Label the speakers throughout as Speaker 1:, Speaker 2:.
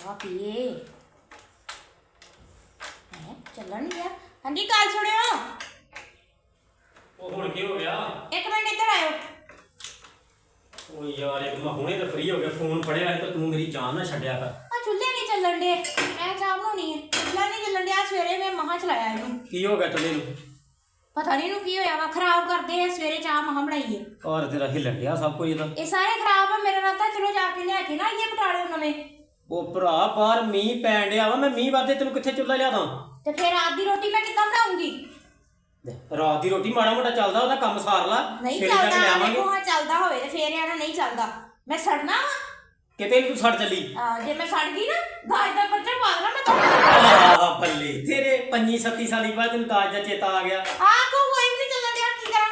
Speaker 1: ਚਾਹ ਪੀਏ ਹੈ ਚੱਲਣ ਗਿਆ? ਹਾਂਜੀ ਗੱਲ ਸੁਣਿਓ।
Speaker 2: ਉਹ ਹੁਣ ਕੀ ਹੋ ਗਿਆ?
Speaker 1: ਇੱਕ ਮਿੰਟ ਇੱਧਰ ਆਇਓ।
Speaker 2: ਉਹ ਯਾਰ ਇੱਕ ਮੈਂ ਹੁਣੇ ਤਾਂ ਫ੍ਰੀ ਹੋ ਗਿਆ ਫੋਨ ਫੜਿਆ ਸੀ ਤਾਂ ਤੂੰ ਮੇਰੀ ਜਾਨ ਨਾ ਛੱਡਿਆ ਕਰ।
Speaker 1: ਆ ਚੁੱਲ੍ਹੇ ਨਹੀਂ ਚੱਲਣ ਦੇ। ਮੈਂ ਚਾਹ ਬਣਾਉਣੀ ਹੈ। ਚੁੱਲ੍ਹਾ ਨਹੀਂ ਚੱਲਣ ਡਿਆ ਸਵੇਰੇ ਮੈਂ ਮਹਾ ਚਲਾਇਆ ਇਹਨੂੰ।
Speaker 2: ਕੀ ਹੋ ਗਿਆ ਚੱਲੇ ਨੂੰ?
Speaker 1: ਪਤਾ ਨਹੀਂ ਇਹਨੂੰ ਕੀ ਹੋਇਆ ਵਾ ਖਰਾਬ ਕਰਦੇ ਆ ਸਵੇਰੇ ਚਾਹ ਮਹਾ ਬਣਾਈ ਹੈ
Speaker 2: ਔਰ ਤੇਰਾ ਹਿੱਲਣ ਗਿਆ ਸਭ ਕੁਝ ਇਹਦਾ।
Speaker 1: ਇਹ ਸਾਰੇ ਖਰਾਬ ਆ ਮੇਰੇ ਨਾਲ ਤਾਂ ਚਲੋ ਜਾ ਕੇ ਲਿਆ ਕੇ ਨਾ ਇਹ ਬਟਾਲੇ ਨਵੇਂ।
Speaker 2: ਉਹ ਭਰਾ ਬਾਹਰ ਮੀਂਹ ਪੈਣ ਡਿਆ ਵਾ ਮੈਂ ਮੀਂਹ ਵਾਦੇ ਤੈਨੂੰ ਕਿੱਥੇ ਚੁੱਲ੍ਹਾ ਲਿਆਦਾ?
Speaker 1: ਤੇ ਫਿਰ ਰਾਤ ਦੀ ਰੋਟੀ ਮੈਂ ਕਿੱਦਾਂ ਬਣਾਉਂਗੀ?
Speaker 2: ਰਾਤ ਦੀ ਰੋਟੀ ਮਾੜਾ ਮੋਟਾ ਚੱਲਦਾ ਉਹਦਾ ਕੰਮ ਸਾਰ ਲਾ
Speaker 1: ਨਹੀਂ
Speaker 2: ਜਾ ਕੇ
Speaker 1: ਚੱਲਦਾ
Speaker 2: ਲਿਆਵਾਂਗੇ।
Speaker 1: ਦੇਖੋ ਹਾਂ ਚੱਲਦਾ ਹੋਵੇ ਤੇ ਫੇਰ ਆਣਾ ਨਹੀਂ ਚੱਲਦਾ। ਮੈਂ ਸੜਨਾ ਵਾ?
Speaker 2: ਕਿਤੇ ਨੀ ਤੂੰ ਸੜ ਚੱਲੀ।
Speaker 1: ਜੇ ਮੈਂ ਸੜ ਗਈ ਨਾ ਦਾਜ ਦਾ ਪਰਚਾ ਪਾ ਦੇਣਾ ਮੈਂ ਤੁਹਾਨੂੰ
Speaker 2: ਆ ਬੱਲੇ ਤੇਰੇ 25 37 ਸਾਲੀ ਬਾਅਦ ਤੈਨੂੰ ਦਾਜ ਦਾ ਚੇਤਾ ਆ ਗਿਆ।
Speaker 1: ਆ ਕੋ ਕੋਈ ਵੀ ਨਹੀਂ ਚੱਲਣ ਡਿਆ ਕੀ ਕਰਾਂ?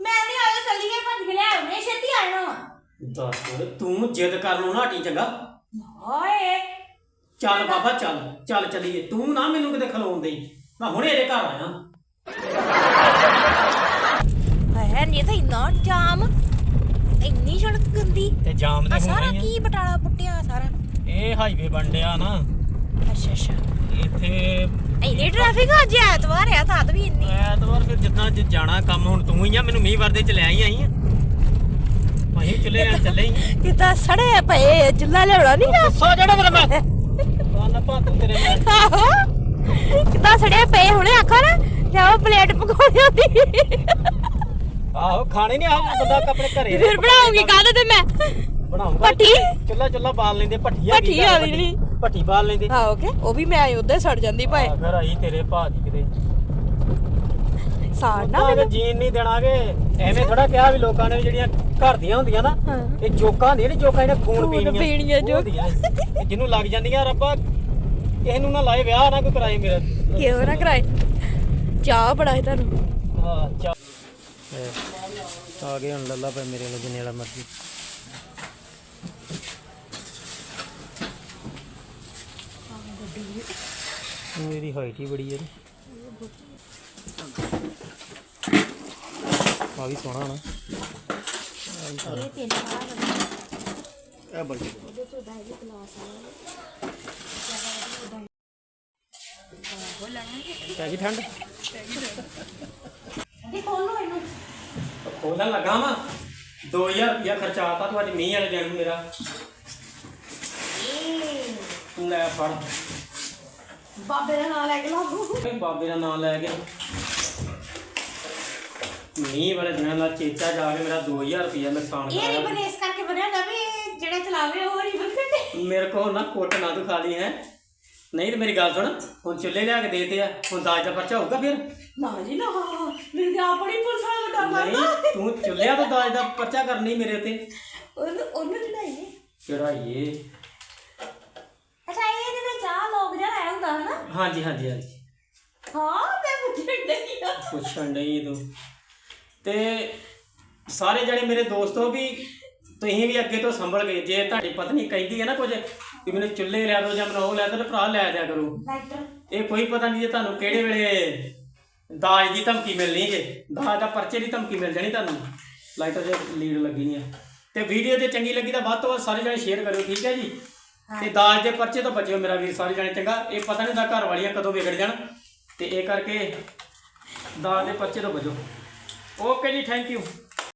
Speaker 1: ਮੈਂ ਨਹੀਂ ਆਇਆ ਚੱਲੀ ਗਈ ਭੱਜ ਕੇ ਲੈ ਆਉਣੇ ਛੇਤੀ ਆ ਜਾਣਾ ਵਾ।
Speaker 2: ਦੱਸ ਤੂੰ ਜਿੱਦ ਕਰ ਲੋ ਨਾ ਹਟੀ ਚੰਗਾ।
Speaker 1: ਓਏ
Speaker 2: ਚੱਲ ਬਾਬਾ ਚੱਲ ਚੱਲ ਚੱਲੀਏ। ਤੂੰ ਨਾ ਮੈਨੂੰ ਕਿਤੇ ਖਲੋਣ ਦੇਈ। ਮੈਂ ਹੁਣੇ ਇਹਦੇ ਘਰ ਆਇਆ।
Speaker 1: ਹੈ ਨਹੀਂ ਤਾਂ ਇੰਨਾ ਜਾਮ। ਇੰਨੀ ਸੜਕ ਗੰਦੀ।
Speaker 2: ਤੇ ਜਾਮ
Speaker 1: ਆ ਸਾਰਾ ਕੀ ਬਟਾਲਾ ਪੁੱਟਿਆ ਸਾਰਾ?
Speaker 2: ਇਹ ਹਾਈਵੇ ਬਣਿਆ ਨਾ।
Speaker 1: ਅੱਛਾ ਅੱਛਾ।
Speaker 2: ਇੱਥੇ
Speaker 1: ਇੰਨੀ ਟ੍ਰੈਫਿਕ ਅੱਜ ਐਤਵਾਰ ਆ ਤਾਂ ਵੀ ਇੰਨੀ।
Speaker 2: ਐਤਵਾਰ ਫਿਰ ਜਿੱਦਾਂ ਜੇ ਜਾਣਾ ਕੰਮ ਹੁਣ ਤੂੰ ਹੀ ਆ ਮੈਨੂੰ ਮੀਂਹ ਵਰਦੇ ਚ ਲੈ ਹੀ ਆਈ ਆ। ਅਸੀਂ ਚੁੱਲੇ ਨਾਲ ਚੱਲੇ ਹੀ
Speaker 1: ਕਿਤਾ ਸੜੇ ਪਏ ਚੁੱਲਾ ਲਿਆਉਣਾ ਨਹੀਂ
Speaker 2: ਸੋ ਜਿਹੜਾ ਮੇਰਾ ਮੈਂ। ਕੰਨ ਪਾ ਤੂੰ ਤੇਰੇ ਮੈਂ
Speaker 1: ਆਹੋ। ਕਿਤਾ ਸੜੇ ਪਏ ਹੁਣੇ ਆਖਾ ਨਾ ਲਿਆਓ ਪਲੇਟ ਪਕੌੜਿਆਂ ਦੀ।
Speaker 2: ਆਹੋ ਖਾਣੇ ਨਹੀਂ ਆ ਬੰਦਾ ਆਪਣੇ ਘਰੇ
Speaker 1: ਫਿਰ ਬਣਾਉਂਗੀ ਕਾਹਦੇ ਤੇ ਮੈਂ।
Speaker 2: ਬਣਾਉਂਗਾ।
Speaker 1: ਭੱਠੀ?
Speaker 2: ਚੁੱਲਾ ਚੁੱਲਾ ਬਾਲ ਲੈਂਦੇ ਭੱਠੀ ਆ
Speaker 1: ਭੱਠੀ ਆ ਜਿਹੜੀ।
Speaker 2: ਭੱਠੀ। ਬਾਲ ਲੈਂਦੇ।
Speaker 1: ਹਾਂ ਓਕੇ ਉਹ ਵੀ ਮੈਂ ਉਧਰ ਸੜ ਜਾਂਦੀ ਭਾਏ
Speaker 2: ਆ, ਫਿਰ ਆਈ ਤੇਰੇ ਭਾ ਦੀ ਕਿਤੇ।
Speaker 1: ਸਾੜਨਾ
Speaker 2: ਨਾ ਜੀਨ ਨਹੀਂ ਦੇਣਾਗੇ ਐਵੇਂ ਥੋੜਾ ਕਿਹਾ ਵੀ ਲੋਕਾਂ ਨੇ ਵੀ ਜਿਹੜੀਆਂ ਘਰ ਦੀਆਂ ਹੁੰਦੀਆਂ ਨਾ
Speaker 1: ਹਾਂ।
Speaker 2: ਇਹ ਜੋਕਾਂ ਹੁੰਦੀਆਂ ਨੇ ਜੋਕਾਂ ਇਹਨਾਂ ਖੂਨ
Speaker 1: ਖੂਨ
Speaker 2: ਪੀਣੀਆਂ।
Speaker 1: ਪੀਣੀਆਂ
Speaker 2: ਉਹ
Speaker 1: ਜੋ।
Speaker 2: ਹੁੰਦੀਆਂ ਇਹ ਜਿਹਨੂੰ ਲੱਗ ਜਾਂਦੀਆਂ ਰੱਬਾ ਕਿਸੇ ਨੂੰ ਨਾ ਲਾਏ ਵਿਆਹ ਨਾ ਕੋਈ ਕਰਾਏ ਮੇਰਾ।
Speaker 1: ਕਿਉਂ ਨਾ ਕਰਾਏ? ਚਾਹ ਬੜਾ ਤੁਹਾਨੂੰ।
Speaker 2: ਹਾਂ ਚਾ ਆ ਗਏ ਹੁਣ ਲੱਲਾ ਪਏ ਮੇਰੇ ਨਾਲ ਜਿੰਨੇ ਵਾਲਾ ਮਰਜ਼ੀ। ਮੇਰੀ ਹਾਈਟ ਹੀ ਬੜੀ ਹੈ। ਆ ਵੀ ਸੋਹਣਾ ਨਾ
Speaker 1: ਇਹ ਤਿੰਨ ਵਾਰ
Speaker 2: ਇਹ ਬੜੀ
Speaker 1: ਉਹਦੇ ਤੋਂ ਦਾ ਇਹ ਕਲਾਸ
Speaker 2: ਪੈ ਗਈ ਠੰਡ?
Speaker 1: ਇਹ ਖੋਲੋ ਇਹਨੂੰ।
Speaker 2: ਖੋਲਣ ਲੱਗਾ ਵਾ। 2000 ਰੁਪਇਆ ਖਰਚਾ ਆਤਾ ਤੁਹਾਡੇ ਮੀਂਹ ਵਾਲੇ ਦਿਨ ਨੂੰ ਮੇਰਾ। ਲੈ ਫੜ।
Speaker 1: ਬਾਬੇ ਦਾ ਨਾਮ ਲੈ ਕੇ ਲਾਗੂ
Speaker 2: ਇਹ ਬਾਬੇ ਦਾ ਨਾਮ ਲੈ ਕੇ। ਮੀਂਹ ਵਾਲੇ ਦਿਨਾਂ ਦਾ ਚੇਚਾ ਜਾ ਕੇ ਮੇਰਾ 2000 ਰੁਪਇਆ ਨੁਕਸਾਨ
Speaker 1: ਇਹ
Speaker 2: ਕਰਾਇਆ।
Speaker 1: ਰਿਬਨ ਇਸ ਕਰਕੇ ਬਣਿਆ ਹੁੰਦਾ ਵੀ ਜਿਹੜਾ ਚਲਾਵੇ ਉਹ ਰਿਬਨ ਕੱਟੇ
Speaker 2: ਮੇਰੇ ਕੋਲ ਨਾ ਕੁੱਟ ਨਾ ਤੂੰ ਖਾ ਲਈ ਹੈ। ਨਹੀਂ ਤੇ ਮੇਰੀ ਗੱਲ ਸੁਣ ਹੁਣ ਚੁੱਲ੍ਹੇ ਲਿਆ ਕੇ ਦੇਤੇ ਆ ਹੁਣ ਦਾਜ ਦਾ ਪਰਚਾ ਹੋਊਗਾ ਫਿਰ?
Speaker 1: ਨਾ ਜੀ ਨਾ ਮੇਰੇ ਤੇ ਆਪ ਬੜੀ ਪੁਲਿਸ ਵਾਲਾ ਡਰ
Speaker 2: ਨਹੀਂ
Speaker 1: ਲੱਗਦਾ
Speaker 2: ਤੂੰ ਚੁੱਲ੍ਹਿਆਂ ਤੋਂ ਦਾਜ ਦਾ ਪਰਚਾ ਕਰਨੀ ਮੇਰੇ ਉੱਤੇ।
Speaker 1: ਉਹਨੂੰ ਉਹਨੂੰ ਚੜਾਈਏ
Speaker 2: ਇਹ?
Speaker 1: ਅੱਛਾ ਇਹਦੇ ਵਿੱਚ ਆ ਲੋਕ ਜਿਹੜਾ ਆਇਆ ਹੁੰਦਾ ਹਨਾ?
Speaker 2: ਹਾਂਜੀ ਹਾਂਜੀ ਹਾਂਜੀ।
Speaker 1: ਹਾਂ ਮੈਂ ਪੁੱਛਣ ਡਈ ਆ।
Speaker 2: ਪੁੱਛਣ ਡਈ ਤੂੰ। ਤੇ ਸਾਰੇ ਜਣੇ ਮੇਰੇ ਦੋਸਤੋ ਵੀ ਤੁਸੀਂ ਵੀ ਅੱਗੇ ਤੋਂ ਸੰਭਲ ਗਏ। ਜੇ ਤੁਹਾਡੀ ਪਤਨੀ ਕਹਿੰਦੀ ਹੈ ਨਾ ਕੁਝ ਕਿ ਮੈਨੂੰ ਚੁੱਲ੍ਹੇ ਲਿਆ ਦਿਓ ਜਾਂ ਮੈਨੂੰ ਉਹ ਲਿਆ ਦਿਓ ਤਾਂ ਭਰਾ ਲੈ ਦਿਆ ਕਰੋ। ਇਹ ਕੋਈ ਪਤਾ ਨਹੀਂ ਜੇ ਤੁਹਾਨੂੰ ਕਿਹੜੇ ਵੇਲੇ ਦਾਜ ਦੀ ਧਮਕੀ ਮਿਲਣੀ ਜੇ। ਦਾਜ ਦਾ ਪਰਚੇ ਦੀ ਧਮਕੀ ਮਿਲ ਜਾਣੀ ਤੁਹਾਨੂੰ। ਲਾਈਟਰ ਜੇ ਲੀਡ ਲੱਗੀ ਆ। ਤੇ ਵੀਡੀਓ ਜੇ ਚੰਗੀ ਲੱਗੀ ਤਾਂ ਵੱਧ ਤੋਂ ਵੱਧ ਸਾਰੇ ਜਣੇ ਸ਼ੇਅਰ ਕਰਿਓ ਠੀਕ ਹੈ ਜੀ? ਤੇ ਦਾਜ ਦੇ ਪਰਚੇ ਤੋਂ ਬਚਿਓ ਮੇਰਾ ਵੀਰ ਸਾਰੇ ਜਣੇ ਚੰਗਾ। ਇਹ ਪਤਾ ਨਹੀਂ ਦਾ ਘਰ ਵਾਲੀਆਂ ਕਦੋਂ ਵਿਗੜ ਜਾਣ। ਤੇ ਇਹ ਕਰਕੇ ਦਾਜ ਦੇ ਪਰਚੇ ਤੋਂ ਬਚੋ। ਓਕੇ ਜੀ ਥੈਂਕ ਯੂ